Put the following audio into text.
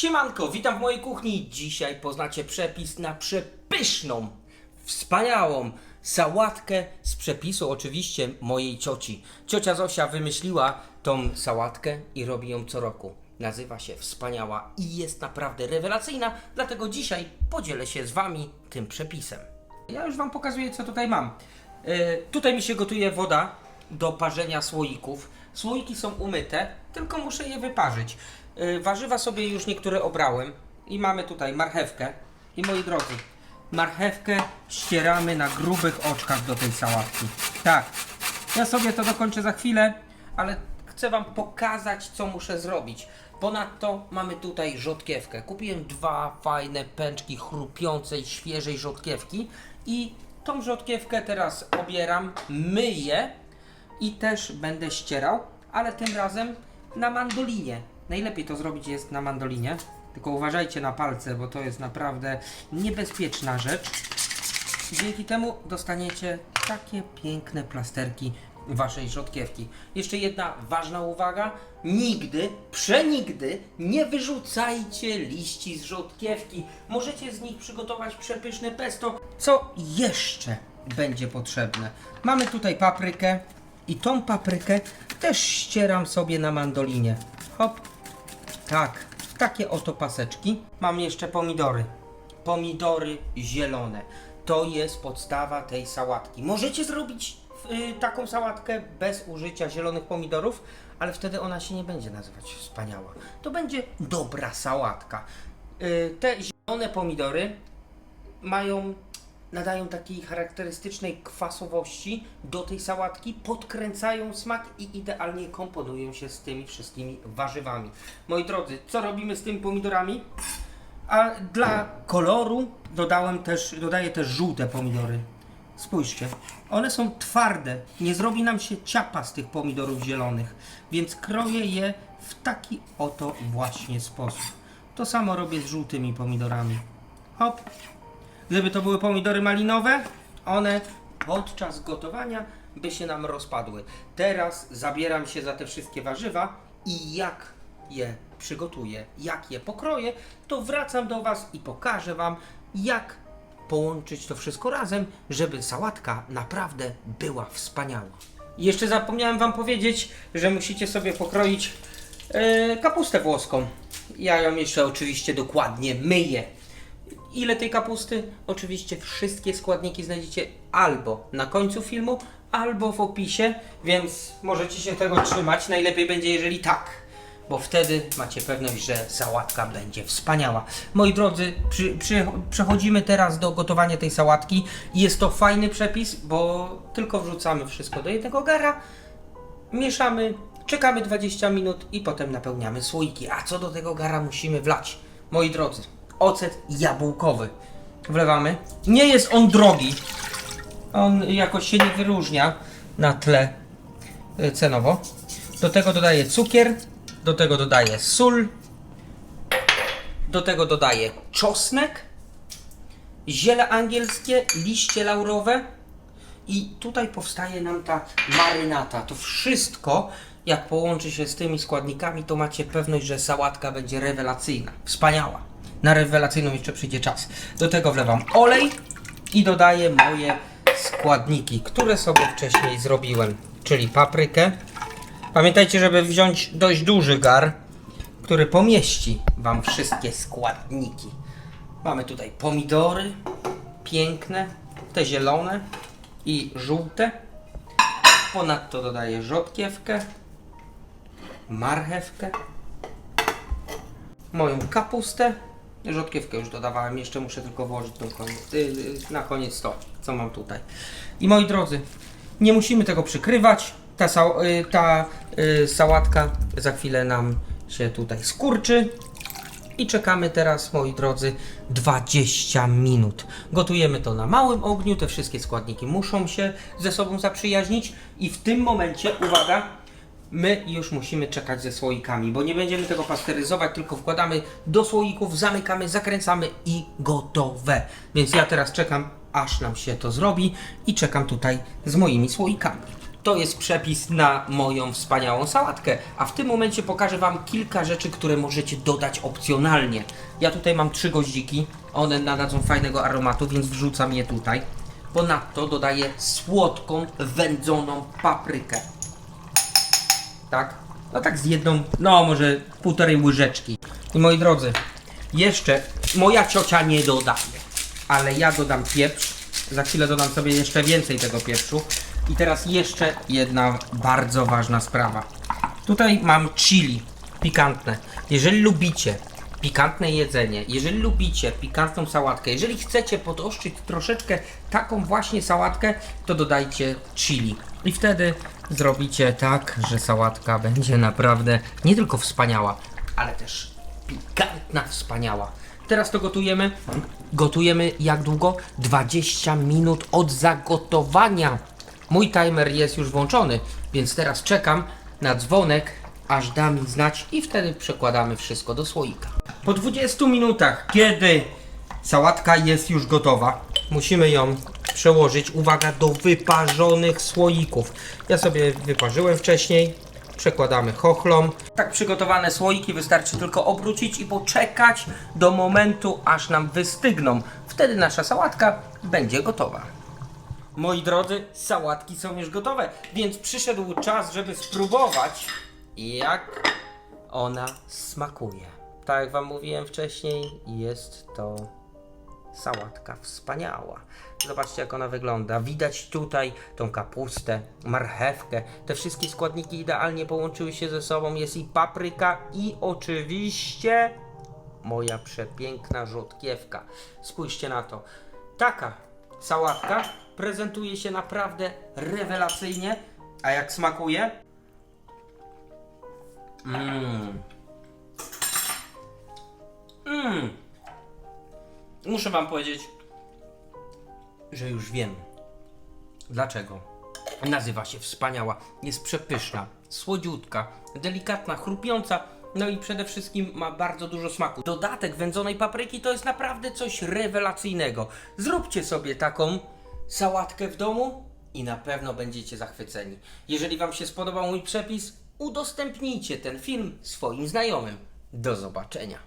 Siemanko, witam w mojej kuchni. Dzisiaj poznacie przepis na przepyszną, wspaniałą sałatkę z przepisu oczywiście mojej cioci. Ciocia Zosia wymyśliła tą sałatkę i robi ją co roku. Nazywa się Wspaniała i jest naprawdę rewelacyjna, dlatego dzisiaj podzielę się z Wami tym przepisem. Ja już Wam pokazuję, co tutaj mam. E, tutaj mi się gotuje woda do parzenia słoików. Słoiki są umyte, tylko muszę je wyparzyć. E, warzywa sobie już niektóre obrałem i mamy tutaj marchewkę. I moi drodzy, marchewkę ścieramy na grubych oczkach do tej sałatki. Tak, ja sobie to dokończę za chwilę, ale chcę Wam pokazać, co muszę zrobić. Ponadto mamy tutaj rzodkiewkę. Kupiłem dwa fajne pęczki chrupiącej, świeżej rzodkiewki i tą rzodkiewkę teraz obieram, myję i też będę ścierał, ale tym razem na mandolinie. Najlepiej to zrobić jest na mandolinie, tylko uważajcie na palce, bo to jest naprawdę niebezpieczna rzecz. Dzięki temu dostaniecie takie piękne plasterki waszej rzodkiewki. Jeszcze jedna ważna uwaga. Nigdy, przenigdy nie wyrzucajcie liści z rzodkiewki. Możecie z nich przygotować przepyszne pesto. Co jeszcze będzie potrzebne? Mamy tutaj paprykę i tą paprykę też ścieram sobie na mandolinie. Hop, tak, w takie oto paseczki. Mam jeszcze pomidory. Pomidory zielone. To jest podstawa tej sałatki. Możecie zrobić y, taką sałatkę bez użycia zielonych pomidorów, ale wtedy ona się nie będzie nazywać wspaniała. To będzie dobra sałatka. Y, te zielone pomidory mają, nadają takiej charakterystycznej kwasowości do tej sałatki, podkręcają smak i idealnie komponują się z tymi wszystkimi warzywami. Moi drodzy, co robimy z tymi pomidorami? A dla koloru dodałem też, dodaję też żółte pomidory. Spójrzcie, one są twarde, nie zrobi nam się ciapa z tych pomidorów zielonych, więc kroję je w taki oto właśnie sposób. To samo robię z żółtymi pomidorami. Hop, Gdyby to były pomidory malinowe, one podczas gotowania by się nam rozpadły. Teraz zabieram się za te wszystkie warzywa i jak je przygotuję, jak je pokroję, to wracam do Was i pokażę Wam, jak połączyć to wszystko razem, żeby sałatka naprawdę była wspaniała. Jeszcze zapomniałem Wam powiedzieć, że musicie sobie pokroić e, kapustę włoską. Ja ją jeszcze oczywiście dokładnie myję. Ile tej kapusty? Oczywiście wszystkie składniki znajdziecie albo na końcu filmu, albo w opisie, więc możecie się tego trzymać. Najlepiej będzie, jeżeli tak, bo wtedy macie pewność, że sałatka będzie wspaniała. Moi drodzy, przy, przy, przechodzimy teraz do gotowania tej sałatki. Jest to fajny przepis, bo tylko wrzucamy wszystko do jednego gara, mieszamy, czekamy 20 minut i potem napełniamy słoiki. A co do tego gara musimy wlać? Moi drodzy, ocet jabłkowy. Wlewamy. Nie jest on drogi. On jakoś się nie wyróżnia na tle y, cenowo. Do tego dodaję cukier, do tego dodaję sól, do tego dodaję czosnek, ziele angielskie, liście laurowe i tutaj powstaje nam ta marynata. To wszystko, jak połączy się z tymi składnikami, to macie pewność, że sałatka będzie rewelacyjna, wspaniała. Na rewelacyjną jeszcze przyjdzie czas. Do tego wlewam olej i dodaję moje składniki, które sobie wcześniej zrobiłem, czyli paprykę. Pamiętajcie, żeby wziąć dość duży gar, który pomieści Wam wszystkie składniki. Mamy tutaj pomidory, piękne, te zielone i żółte. Ponadto dodaję rzodkiewkę, marchewkę, moją kapustę. Rzodkiewkę już dodawałem, jeszcze muszę tylko włożyć koniec, yy, na koniec to, co mam tutaj. I moi drodzy, nie musimy tego przykrywać. Ta, yy, ta yy, sałatka za chwilę nam się tutaj skurczy. I czekamy teraz, moi drodzy, 20 minut. Gotujemy to na małym ogniu, te wszystkie składniki muszą się ze sobą zaprzyjaźnić i w tym momencie, uwaga, my już musimy czekać ze słoikami, bo nie będziemy tego pasteryzować, tylko wkładamy do słoików, zamykamy, zakręcamy i gotowe. Więc ja teraz czekam, aż nam się to zrobi i czekam tutaj z moimi słoikami. To jest przepis na moją wspaniałą sałatkę. A w tym momencie pokażę Wam kilka rzeczy, które możecie dodać opcjonalnie. Ja tutaj mam trzy goździki. One nadadzą fajnego aromatu, więc wrzucam je tutaj. Ponadto dodaję słodką, wędzoną paprykę. Tak? No tak z jedną, no może półtorej łyżeczki. I moi drodzy, jeszcze moja ciocia nie dodaje, ale ja dodam pieprz. Za chwilę dodam sobie jeszcze więcej tego pieprzu. I teraz jeszcze jedna bardzo ważna sprawa. Tutaj mam chili pikantne. Jeżeli lubicie pikantne jedzenie, jeżeli lubicie pikantną sałatkę, jeżeli chcecie podoszczyć troszeczkę taką właśnie sałatkę, to dodajcie chili. I wtedy zrobicie tak, że sałatka będzie naprawdę nie tylko wspaniała, ale też pikantna, wspaniała. Teraz to gotujemy. Gotujemy jak długo? 20 minut od zagotowania. Mój timer jest już włączony, więc teraz czekam na dzwonek, aż da mi znać i wtedy przekładamy wszystko do słoika. Po 20 minutach, kiedy sałatka jest już gotowa, musimy ją przełożyć, uwaga, do wyparzonych słoików. Ja sobie wyparzyłem wcześniej, przekładamy chochlą. Tak przygotowane słoiki wystarczy tylko obrócić i poczekać do momentu, aż nam wystygną. Wtedy nasza sałatka będzie gotowa. Moi drodzy, sałatki są już gotowe, więc przyszedł czas, żeby spróbować, jak ona smakuje. Tak jak Wam mówiłem wcześniej, jest to sałatka wspaniała. Zobaczcie, jak ona wygląda. Widać tutaj tą kapustę, marchewkę. Te wszystkie składniki idealnie połączyły się ze sobą. Jest i papryka, i oczywiście moja przepiękna rzodkiewka. Spójrzcie na to. Taka sałatka prezentuje się naprawdę rewelacyjnie. A jak smakuje? Mmm. Mmm. Muszę Wam powiedzieć, że już wiem. Dlaczego? Nazywa się wspaniała, jest przepyszna, słodziutka, delikatna, chrupiąca, no i przede wszystkim ma bardzo dużo smaku. Dodatek wędzonej papryki to jest naprawdę coś rewelacyjnego. Zróbcie sobie taką sałatkę w domu i na pewno będziecie zachwyceni. Jeżeli Wam się spodobał mój przepis, udostępnijcie ten film swoim znajomym. Do zobaczenia.